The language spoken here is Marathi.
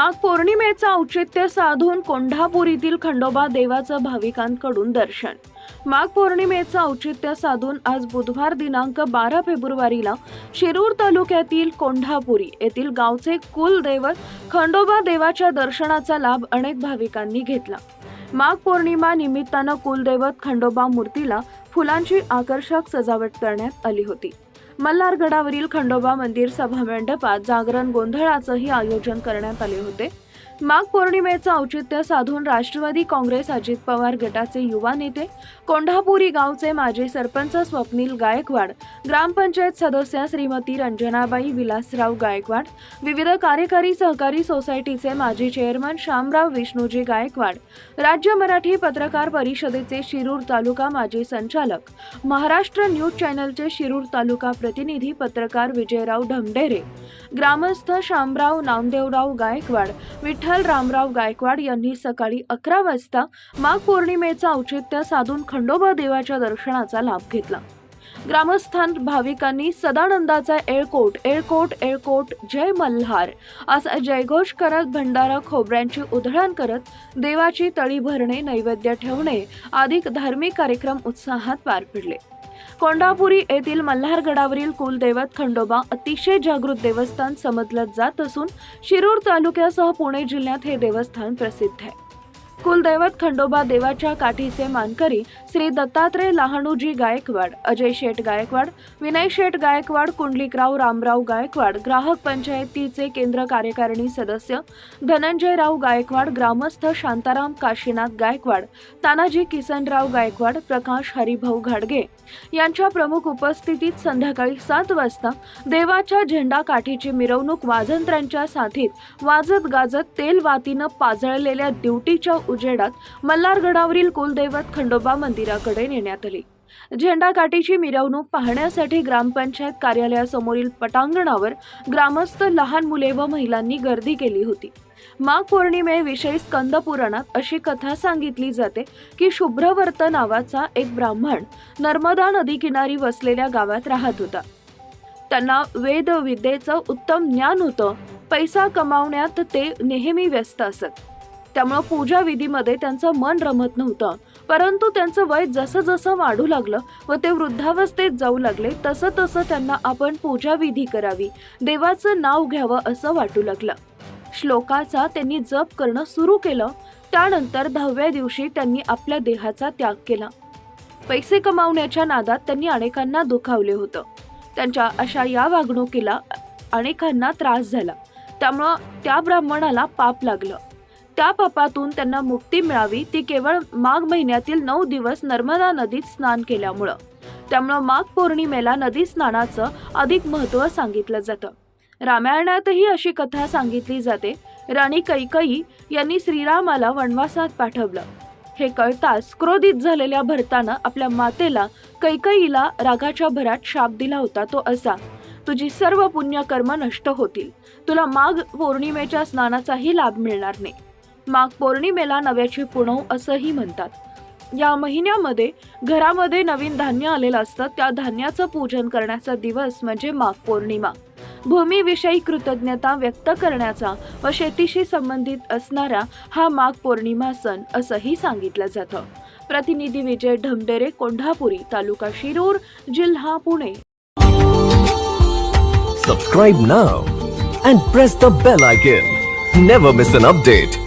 माघ पौर्णिमेचं औचित्य साधून कोंढापुरीतील खंडोबा देवाचं भाविकांकडून दर्शन. माघ पौर्णिमेचं औचित्य साधून आज बुधवार दिनांक बारा फेब्रुवारीला शिरूर तालुक्यातील कोंढापुरी येथील गावचे कुलदैवत खंडोबा देवाच्या दर्शनाचा लाभ अनेक भाविकांनी घेतला. माघ पौर्णिमा निमित्तानं कुलदैवत खंडोबा मूर्तीला फुलांची आकर्षक सजावट करण्यात आली होती. मल्हारगडावरील खंडोबा मंदिर सभामंडपात जागरण गोंधळाचंही आयोजन करण्यात आले होते. माघ पौर्णिमेचं औचित्य साधून राष्ट्रवादी काँग्रेस अजित पवार गटाचे युवा नेते कोंढापुरी गावचे माजी सरपंच स्वप्नील गायकवाड ग्रामपंचायत सदस्य श्रीमती रंजनाबाई विलासराव गायकवाड विविध कार्यकारी सहकारी सोसायटीचे माजी चेअरमन श्यामराव विष्णूजी गायकवाड राज्य मराठी पत्रकार परिषदेचे शिरूर तालुका माजी संचालक महाराष्ट्र न्यूज चॅनलचे शिरूर तालुका प्रतिनिधी पत्रकार विजयराव ढमढेरे ग्रामस्थ शामराव नामदेवराव गायकवाड विठ्ठल रामराव गायकवाड यांनी सकाळी अकरा वाजता माघ पौर्णिमेचं औचित्य साधून खंडोबा देवाच्या दर्शनाचा लाभ घेतला. ग्रामस्थान भाविकांनी सदानंदाचा एळकोट एळकोट एळकोट जय मल्हार असा जयघोष करत भंडारा खोबऱ्यांची उधळण करत देवाची तळी भरणे नैवेद्य ठेवणे आदी धार्मिक कार्यक्रम उत्साहात पार पडले. कोंडापुरी येथील मल्हारगडावरील कुलदैवत खंडोबा अतिशय जागृत देवस्थान समजलं जात असून शिरूर तालुक्यासह पुणे जिल्ह्यात हे देवस्थान प्रसिद्ध आहे. कुलदैवत खंडोबा देवाच्या काठीचे मानकरी श्री दत्तात्रय लहाणूजी गायकवाड अजय शेठ गायकवाड विनय शेठ गायकवाड कुंडलिकराव रामराव गायकवाड ग्राहक पंचायतीचे केंद्र कार्यकारिणी सदस्य धनंजयराव गायकवाड ग्रामस्थ शांताराम काशीनाथ गायकवाड तानाजी किसनराव गायकवाड प्रकाश हरिभाऊ घाडगे यांच्या प्रमुख उपस्थितीत संध्याकाळी सात वाजता देवाच्या झेंडा काठीची मिरवणूक वाजंत्र्यांच्या साथीत वाजत गाजत तेलवातीनं पाजळलेल्या ड्युटीच्या उजेडात मल्हारगडावरील कुलदैवत खंडोबा मंदिराकडे नेण्यात आली. झेंडा काठीची मिरवणूक पाहण्यासाठी ग्रामपंचायत कार्यालयासमोरील पटांगणावर ग्रामस्थ लहान मुले व महिलांनी गर्दी केली होती. माघ पौर्णिमेविषयी स्कंद पुराणात अशी कथा सांगितली जाते की शुभ्रवर्त नावाचा एक ब्राह्मण नर्मदा नदीकिनारी वसलेल्या गावात राहत होता. त्यांना वेद विद्येचं उत्तम ज्ञान होतं. पैसा कमावण्यात ते नेहमी व्यस्त असत. त्यामुळं पूजा विधीमध्ये त्यांचं मन रमत नव्हतं. परंतु त्यांचं वय जसं जसं वाढू लागलं व ते वृद्धावस्थेत जाऊ लागले तसं तसं त्यांना आपण पूजा विधी करावी देवाचं नाव घ्यावं असं वाटू लागलं. श्लोकाचा त्यांनी जप करणं सुरू केलं. त्यानंतर दहाव्या दिवशी त्यांनी आपल्या देहाचा त्याग केला. पैसे कमावण्याच्या नादात त्यांनी अनेकांना दुखावले होतं. त्यांच्या अशा या वागणुकीला अनेकांना त्रास झाला. त्यामुळं त्या ब्राह्मणाला पाप लागलं. त्या पापातून त्यांना मुक्ती मिळावी ती केवळ माघ महिन्यातील नऊ दिवस नर्मदा नदीत स्नान केल्यामुळं. त्यामुळं माघ पौर्णिमेला नदी स्नानाचं अधिक महत्त्व सांगितलं जातं. रामायणातही अशी कथा सांगितली जाते. राणी कैकई यांनी श्रीरामाला वनवासात पाठवलं. हे कळताच क्रोधित झालेल्या भरतानं आपल्या मातेला कैकईला रागाच्या भरात शाप दिला होता तो असा तुझी सर्व पुण्यकर्म नष्ट होतील. तुला माघ पौर्णिमेच्या स्नानाचाही लाभ मिळणार नाही. माघ पौर्णिमेला नव्याची पुणव असंही म्हणतात. या महिन्यामध्ये घरामध्ये नवीन धान्य आलेलं असतं. त्या धान्याचं पूजन करण्याचा दिवस म्हणजे माघ पौर्णिमा. भूमीविषयी कृतज्ञता व्यक्त करण्याचा व शेतीशी संबंधित असणारा हा माघ पौर्णिमा सण असंही सांगितलं जातं. प्रतिनिधी विजय ढमडेरे कोंढापुरी तालुका शिरूर जिल्हा Pune. Subscribe now and press the bell icon never miss an update